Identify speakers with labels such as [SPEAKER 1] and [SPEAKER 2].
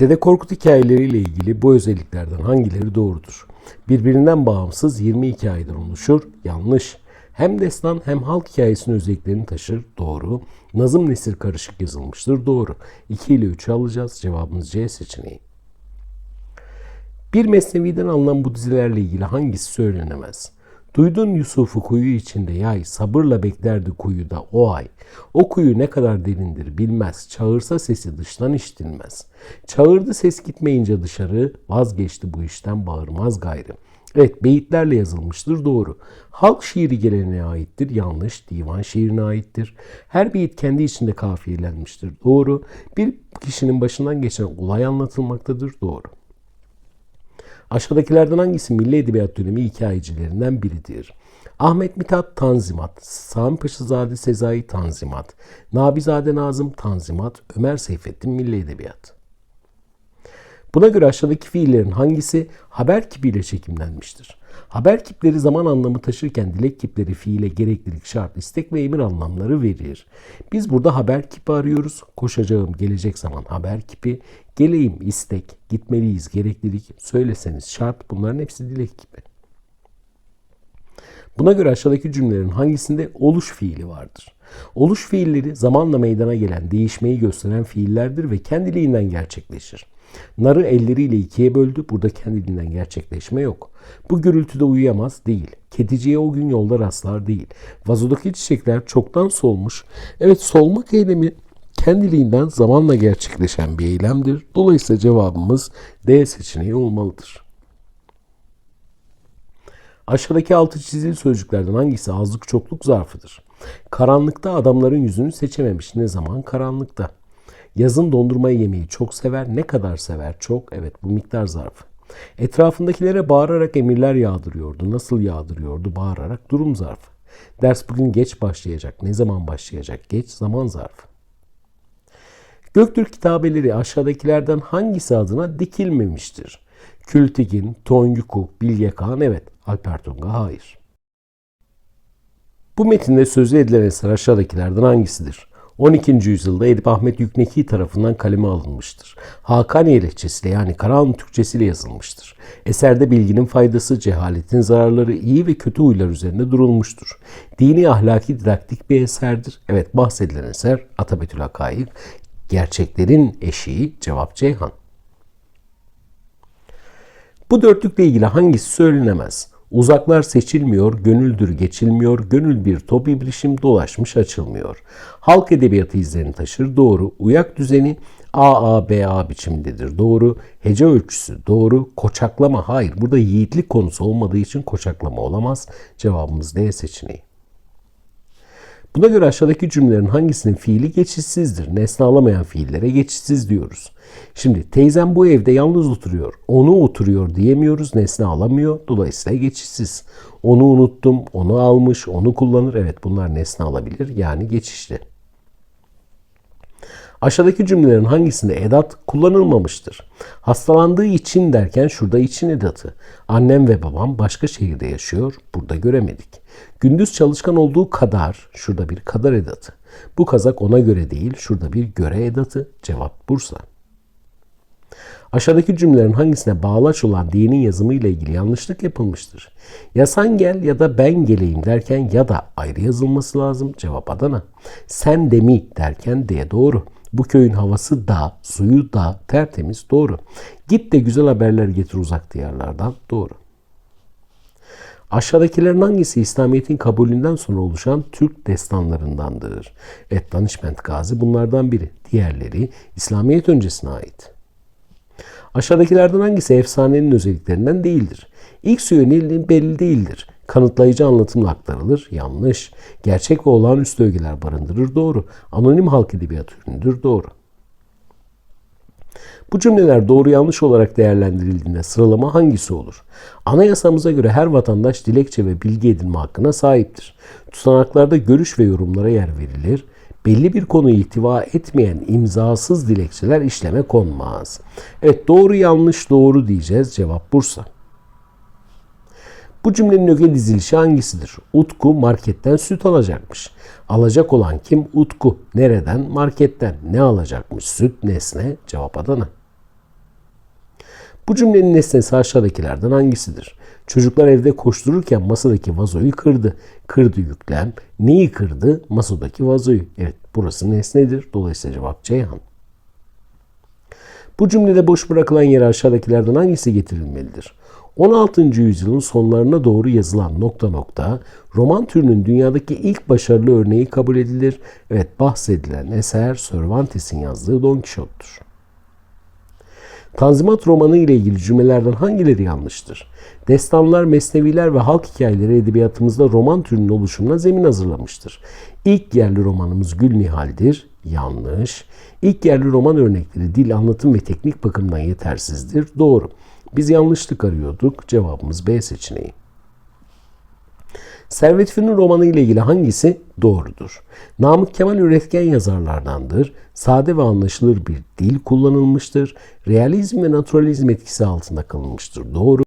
[SPEAKER 1] Dede Korkut hikayeleriyle ilgili bu özelliklerden hangileri doğrudur? Birbirinden bağımsız 20 hikayeden oluşur. Yanlış. Hem destan hem halk hikayesinin özelliklerini taşır. Doğru. Nazım nesir karışık yazılmıştır. Doğru. 2 ile 3'ü alacağız. Cevabımız C seçeneği. Bir mesneviden alınan bu dizilerle ilgili hangisi söylenemez? Duydun Yusuf'u kuyu içinde yay, sabırla beklerdi kuyuda o ay. O kuyu ne kadar derindir bilmez, çağırsa sesi dıştan işitilmez. Çağırdı ses gitmeyince dışarı, vazgeçti bu işten bağırmaz gayrı. Evet beyitlerle yazılmıştır doğru. Halk şiiri geleneğine aittir yanlış, divan şiirine aittir. Her beyit kendi içinde kafiyelenmiştir doğru. Bir kişinin başından geçen olay anlatılmaktadır doğru. Aşağıdakilerden hangisi Milli Edebiyat dönemi hikayecilerinden biridir? Ahmet Mithat Tanzimat, Sami Paşazade Sezai Tanzimat, Nabizade Nazım Tanzimat, Ömer Seyfettin Milli Edebiyat. Buna göre aşağıdaki fiillerin hangisi haber kipiyle çekimlenmiştir? Haber kipleri zaman anlamı taşırken dilek kipleri fiile gereklilik, şart, istek ve emir anlamları verir. Biz burada haber kipi arıyoruz. Koşacağım gelecek zaman haber kipi, geleyim istek, gitmeliyiz gereklilik, söyleseniz şart bunların hepsi dilek kipi. Buna göre aşağıdaki cümlelerin hangisinde oluş fiili vardır? Oluş fiilleri zamanla meydana gelen değişmeyi gösteren fiillerdir ve kendiliğinden gerçekleşir. Narı elleriyle ikiye böldü. Burada kendiliğinden gerçekleşme yok. Bu gürültüde uyuyamaz değil. Kediciye o gün yolda rastlar değil. Vazodaki çiçekler çoktan solmuş. Evet solmak eylemi kendiliğinden zamanla gerçekleşen bir eylemdir. Dolayısıyla cevabımız D seçeneği olmalıdır. Aşağıdaki altı çizili sözcüklerden hangisi azlık çokluk zarfıdır? Karanlıkta adamların yüzünü seçememiş. Ne zaman? Karanlıkta. Yazın dondurma yemeği çok sever. Ne kadar sever? Çok. Evet bu miktar zarfı. Etrafındakilere bağırarak emirler yağdırıyordu. Nasıl yağdırıyordu? Bağırarak durum zarfı. Ders bugün geç başlayacak. Ne zaman başlayacak? Geç zaman zarfı. Göktürk kitabeleri aşağıdakilerden hangisi adına dikilmemiştir? Kültigin, Tonyukuk, Bilge Kağan evet. Alper Tunga hayır. Bu metinde sözü edilen eser aşağıdakilerden hangisidir? 12. yüzyılda Edip Ahmet Yükneki tarafından kaleme alınmıştır. Hakaniye lehçesiyle yani Karahanlı Türkçesiyle yazılmıştır. Eserde bilginin faydası, cehaletin zararları, iyi ve kötü huylar üzerinde durulmuştur. Dini ahlaki didaktik bir eserdir. Evet bahsedilen eser Atabetül Hakayık, gerçeklerin eşiği cevap Ceyhan. Bu dörtlükle ilgili hangisi söylenemez? Uzaklar seçilmiyor, gönüldür geçilmiyor, gönül bir top ibrişim dolaşmış açılmıyor. Halk edebiyatı izlerini taşır, doğru. Uyak düzeni AABA biçimindedir, doğru. Hece ölçüsü, doğru. Koçaklama, hayır. Burada yiğitlik konusu olmadığı için koçaklama olamaz. Cevabımız D seçeneği. Buna göre aşağıdaki cümlelerin hangisinin fiili geçişsizdir? Nesne alamayan fiillere geçişsiz diyoruz. Şimdi teyzem bu evde yalnız oturuyor. Onu oturuyor diyemiyoruz. Nesne alamıyor. Dolayısıyla geçişsiz. Onu unuttum. Onu almış. Onu kullanır. Evet bunlar nesne alabilir. Yani geçişli. Aşağıdaki cümlelerin hangisinde edat kullanılmamıştır? Hastalandığı için derken şurada için edatı. Annem ve babam başka şehirde yaşıyor. Burada göremedik. Gündüz çalışkan olduğu kadar şurada bir kadar edatı. Bu kazak ona göre değil. Şurada bir göre edatı. Cevap Bursa. Aşağıdaki cümlelerin hangisine bağlaç olan dinin yazımı ile ilgili yanlışlık yapılmıştır? Ya sen gel ya da ben geleyim derken ya da ayrı yazılması lazım. Cevap Adana. Sen de mi derken de doğru. Bu köyün havası da, suyu da tertemiz doğru. Git de güzel haberler getir uzak diyarlardan doğru. Aşağıdakilerin hangisi İslamiyet'in kabulünden sonra oluşan Türk destanlarındandır? Evet Danışment Gazi bunlardan biri. Diğerleri İslamiyet öncesine ait. Aşağıdakilerden hangisi efsanenin özelliklerinden değildir? İlk suyu belli değildir. Kanıtlayıcı anlatımla aktarılır. Yanlış. Gerçek ve olağanüstü ögeler barındırır. Doğru. Anonim halk edebiyatı ürünüdür. Doğru. Bu cümleler doğru yanlış olarak değerlendirildiğinde sıralama hangisi olur? Anayasamıza göre her vatandaş dilekçe ve bilgi edinme hakkına sahiptir. Tutanaklarda görüş ve yorumlara yer verilir. Belli bir konuyu ihtiva etmeyen imzasız dilekçeler işleme konmaz. Evet doğru yanlış doğru diyeceğiz. Cevap Bursa. Bu cümlenin öge dizilişi hangisidir? Utku marketten süt alacakmış. Alacak olan kim? Utku. Nereden? Marketten. Ne alacakmış? Süt, nesne. Cevap Adana. Bu cümlenin nesnesi aşağıdakilerden hangisidir? Çocuklar evde koştururken masadaki vazoyu kırdı. Kırdı yüklem. Neyi kırdı? Masadaki vazoyu. Evet burası nesnedir. Dolayısıyla cevap Ceyhan. Bu cümlede boş bırakılan yere aşağıdakilerden hangisi getirilmelidir? 16. yüzyılın sonlarına doğru yazılan nokta nokta roman türünün dünyadaki ilk başarılı örneği kabul edilir. Evet bahsedilen eser Cervantes'in yazdığı Don Quixote'dur. Tanzimat romanı ile ilgili cümlelerden hangileri yanlıştır? Destanlar, mesneviler ve halk hikayeleri edebiyatımızda roman türünün oluşumuna zemin hazırlamıştır. İlk yerli romanımız Gül Nihal'dir. Yanlış. İlk yerli roman örnekleri dil, anlatım ve teknik bakımdan yetersizdir. Doğru. Biz yanlışlık arıyorduk. Cevabımız B seçeneği. Servet Fünun romanı ile ilgili hangisi doğrudur? Namık Kemal üretken yazarlardandır. Sade ve anlaşılır bir dil kullanılmıştır. Realizm ve naturalizm etkisi altında kalınmıştır. Doğru.